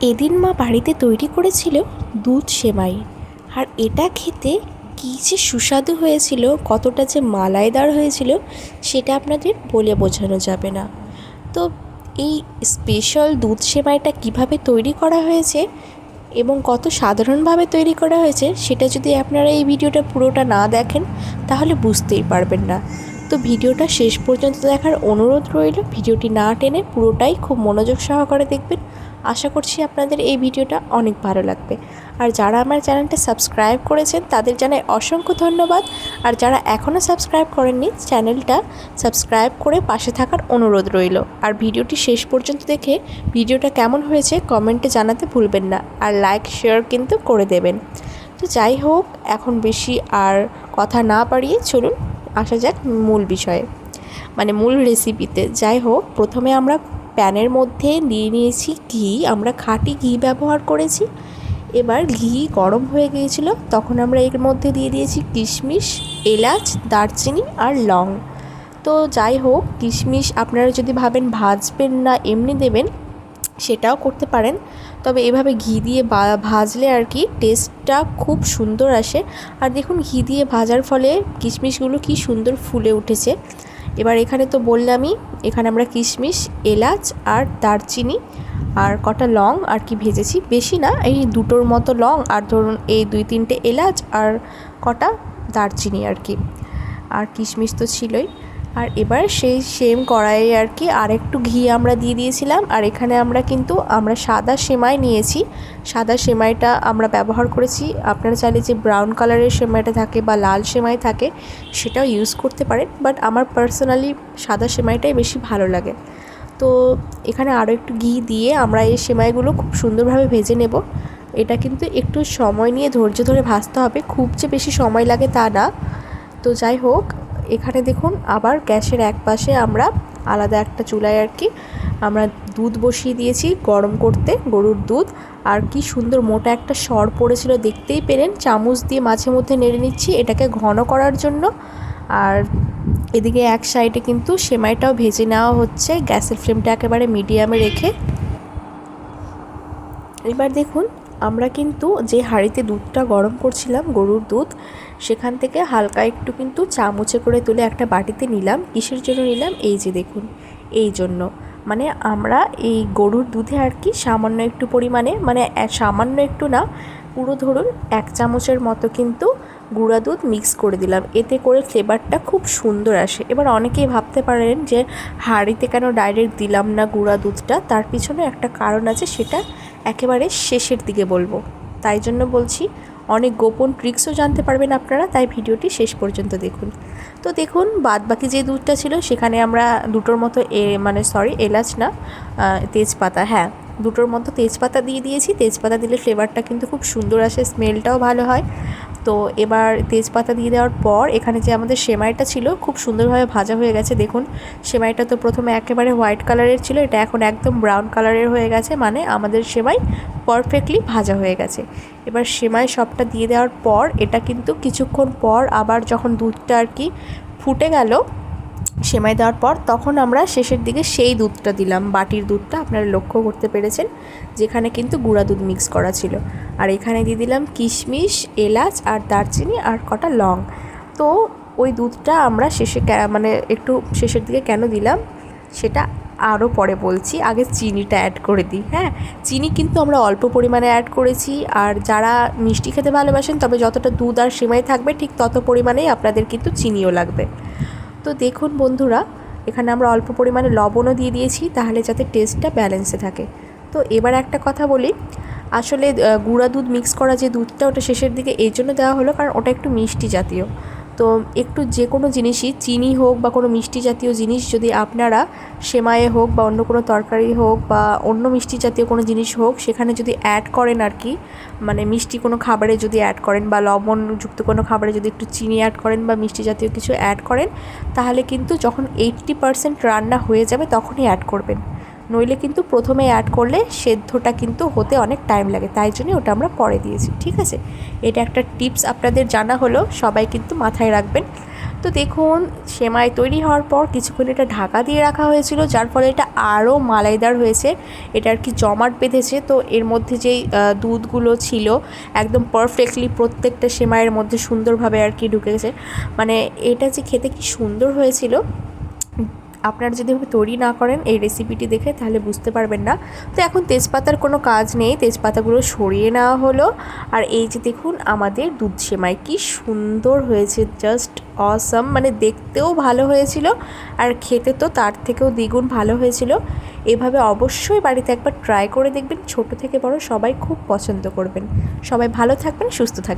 এদিন মা বাড়িতে তৈরি করেছিল দুধ সেমাই। আর এটা খেতে কী যে সুস্বাদু হয়েছিল, কতটা যে মালাইদার হয়েছিল, সেটা আপনাদের বলে বোঝানো যাবে না। তো এই স্পেশাল দুধ সেমাইটা কীভাবে তৈরি করা হয়েছে এবং কত সাধারণভাবে তৈরি করা হয়েছে, সেটা যদি আপনারা এই ভিডিওটা পুরোটা না দেখেন, তাহলে বুঝতেই পারবেন না। তো ভিডিওটা শেষ পর্যন্ত দেখার অনুরোধ রইল, ভিডিওটি না টেনে পুরোটাই খুব মনোযোগ সহকারে দেখবেন। আশা করছি আপনাদের এই ভিডিওটা অনেক ভালো লাগবে। আর যারা আমার চ্যানেলটা সাবস্ক্রাইব করেছেন, তাদের জানাই অসংখ্য ধন্যবাদ। আর যারা এখনও সাবস্ক্রাইব করেননি, চ্যানেলটা সাবস্ক্রাইব করে পাশে থাকার অনুরোধ রইল। আর ভিডিওটি শেষ পর্যন্ত দেখে ভিডিওটা কেমন হয়েছে কমেন্টে জানাতে ভুলবেন না। আর লাইক, শেয়ার কিন্তু করে দেবেন। তো যাই হোক, এখন বেশি আর কথা না বাড়িয়ে চলুন, আসা যাক মূল বিষয়ে মানে মূল রেসিপিতে যাই হোক, প্রথমে আমরা প্যানের মধ্যে দিয়ে নিয়েছি ঘি। আমরা খাঁটি ঘি ব্যবহার করেছি। এবার ঘি গরম হয়ে গিয়েছিল। তখন আমরা এর মধ্যে দিয়ে দিয়েছি কিশমিশ, এলাচ, দারচিনি আর লং। তো যাই হোক, কিশমিশ আপনারা যদি ভাবেন ভাজবেন না, এমনি দেবেন, সেটাও করতে পারেন। তবে এভাবে ঘি দিয়ে ভাজলে আর কি টেস্টটা খুব সুন্দর আসে। আর দেখুন, ঘি দিয়ে ভাজার ফলে কিশমিশগুলো কি সুন্দর ফুলে উঠেছে। এবার এখানে তো বললামই, এখানে আমরা কিশমিশ, এলাচ আর দারচিনি আর কটা লং আর কি ভেজেছি। বেশি না, এই দুটোর মতো লং আর ধরুন এই দুই তিনটে এলাচ আর কটা দারচিনি আর কি। আর কিশমিশ তো ছিলই। আর এবার সেই সেম কড়াইয়ে আর কি আর একটু ঘি আমরা দিয়ে দিয়েছিলাম। আর এখানে আমরা কিন্তু, আমরা সাদা সেমাই নিয়েছি। সাদা সেমাইটা আমরা ব্যবহার করেছি। আপনারা চাইলে যে ব্রাউন কালারের সেমাইটা থাকে বা লাল সেমাই থাকে, সেটাও ইউজ করতে পারেন। বাট আমার পার্সোনালি সাদা সেমাইটাই বেশি ভালো লাগে। তো এখানে আরও একটু ঘি দিয়ে আমরা এই সেমাইগুলো খুব সুন্দরভাবে ভেজে নেব। এটা কিন্তু একটু সময় নিয়ে ধৈর্য ধরে ভাজতে হবে। খুব যে বেশি সময় লাগে তা না। তো যাই হোক এখানে দেখুন, আবার গ্যাসের এক পাশে আমরা আলাদা একটা চুলায় আর কি আমরা দুধ বসিয়ে দিয়েছি গরম করতে, গরুর দুধ। আর কি সুন্দর মোটা একটা সর পড়েছিল, দেখতেই পেলেন। চামচ দিয়ে মাঝে মধ্যে নেড়ে নিচ্ছি, এটাকে ঘন করার জন্য। আর এদিকে এক সাইডে কিন্তু সেমাইটাও ভেজে নেওয়া হচ্ছে, গ্যাসের ফ্লেমটা একেবারে মিডিয়ামে রেখে। এবার দেখুন, আমরা কিন্তু যে হাঁড়িতে দুধটা গরম করছিলাম, গরুর দুধ সেখান থেকে হালকা একটু কিন্তু চামচে করে তুলে একটা বাটিতে নিলাম। কিসের জন্য নিলাম? এই যে দেখুন, এই জন্য। মানে আমরা এই গরুর দুধে আর কি সামান্য একটু পরিমাণে মানে সামান্য একটু না, পুরো ধরুন এক চামচের মতো কিন্তু গুঁড়া দুধ মিক্স করে দিলাম। এতে করে ফ্লেভারটা খুব সুন্দর আসে। এবার অনেকেই ভাবতে পারেন যে হাঁড়িতে কেন ডাইরেক্ট দিলাম না গুঁড়া দুধটা? তার পিছনে একটা কারণ আছে, সেটা একেবারে শেষের দিকে বলব। তাই জন্য বলছি অনেক গোপন ট্রিক্সও জানতে পারবেন আপনারা, তাই ভিডিওটি শেষ পর্যন্ত দেখুন। তো দেখুন বাদ বাকি যে দুধটা ছিল, সেখানে আমরা দুটোর মতো এ মানে সরি এলাচ না তেজপাতা হ্যাঁ দুটোর মতো তেজপাতা দিয়ে দিয়েছি। তেজপাতা দিলে ফ্লেভারটা কিন্তু খুব সুন্দর আসে স্মেলটাও ভালো হয়। তো এবার তেজপাতা দিয়ে দেওয়ার পর এখানে যে আমাদের সেমাইটা ছিল, খুব সুন্দরভাবে ভাজা হয়ে গেছে। দেখুন, সেমাইটা তো প্রথমে একেবারে হোয়াইট কালারের ছিল, এটা এখন একদম ব্রাউন কালারের হয়ে গেছে মানে আমাদের সেমাই পারফেক্টলি ভাজা হয়ে গেছে। এবার সেমাই সবটা দিয়ে দেওয়ার পর, এটা কিন্তু কিছুক্ষণ পর আবার যখন দুধটা আর কি ফুটে গেল সেমাই দেওয়ার পর তখন আমরা শেষের দিকে সেই দুধটা দিলাম। বাটির দুধটা আপনারা লক্ষ্য করতে পেরেছেন, যেখানে কিন্তু গুঁড়া দুধ মিক্স করা ছিল। আর এখানে দিয়ে দিলাম কিশমিশ, এলাচ আর দারচিনি আর কটা লং। তো ওই দুধটা আমরা শেষে মানে একটু শেষের দিকে কেন দিলাম সেটা আরও পরে বলছি। আগে চিনিটা অ্যাড করে দিই হ্যাঁ? চিনি কিন্তু আমরা অল্প পরিমাণে অ্যাড করেছি। আর যারা মিষ্টি খেতে ভালোবাসেন, তবে যতটা দুধ আর সেমাই থাকবে, ঠিক তত পরিমাণেই আপনাদের কিন্তু চিনিও লাগবে। তো দেখুন বন্ধুরা, এখানে আমরা অল্প পরিমাণে লবণও দিয়ে দিয়েছি, তাহলে যাতে টেস্টটা ব্যালেন্সে থাকে। তো এবার একটা কথা বলি, আসলে গুঁড়া দুধ মিক্স করা যে দুধটা ওটা শেষের দিকে এই জন্য দেওয়া হলো কারণ ওটা একটু মিষ্টি জাতীয়। তো একটু যে কোনো জিনিসই, চিনি হোক বা কোনো মিষ্টি জাতীয় জিনিস যদি আপনারা সেমায়ে হোক বা অন্য কোনো তরকারি হোক বা অন্য মিষ্টি জাতীয় কোনো জিনিস হোক, সেখানে যদি অ্যাড করেন আর কি মানে মিষ্টি কোনো খাবারে যদি অ্যাড করেন বা লবণযুক্ত কোনো খাবারে যদি একটু চিনি অ্যাড করেন বা মিষ্টি জাতীয় কিছু অ্যাড করেন, তাহলে কিন্তু যখন এইট্টি পারসেন্ট রান্না হয়ে যাবে তখনই অ্যাড করবেন। নইলে কিন্তু প্রথমে অ্যাড করলে সেদ্ধটা কিন্তু হতে অনেক টাইম লাগে। তাই জন্য ওটা আমরা পরে দিয়েছি, ঠিক আছে? এটা একটা টিপস আপনাদের জানা হলো, সবাই কিন্তু মাথায় রাখবেন। তো দেখুন, সেমাই তৈরি হওয়ার পর কিছুক্ষণ এটা ঢাকা দিয়ে রাখা হয়েছিল, যার ফলে এটা আরও মালাইদার হয়েছে। এটা আর কি জমাট বেঁধেছে, তো এর মধ্যে যেই দুধগুলো ছিল, একদম পারফেক্টলি প্রত্যেকটা সেমাইয়ের মধ্যে সুন্দরভাবে আর কি ঢুকেছে মানে এটা যে খেতে কি সুন্দর হয়েছিল আপনারা যদি তৈরি না করেন এই রেসিপিটি দেখে, তাহলে বুঝতে পারবেন না। তো এখন তেজপাতার কোনো কাজ নেই, তেজপাতাগুলো সরিয়ে নেওয়া হলো। আর এই যে দেখুন, আমাদের দুধ সেমাই, কি সুন্দর হয়েছে জাস্ট অসম মানে দেখতেও ভালো হয়েছিল, আর খেতে তো তার থেকেও দ্বিগুণ ভালো হয়েছিল। এভাবে অবশ্যই বাড়িতে একবার ট্রাই করে দেখবেন, ছোট থেকে বড় সবাই খুব পছন্দ করবেন। সবাই ভালো থাকবেন, সুস্থ থাকবেন।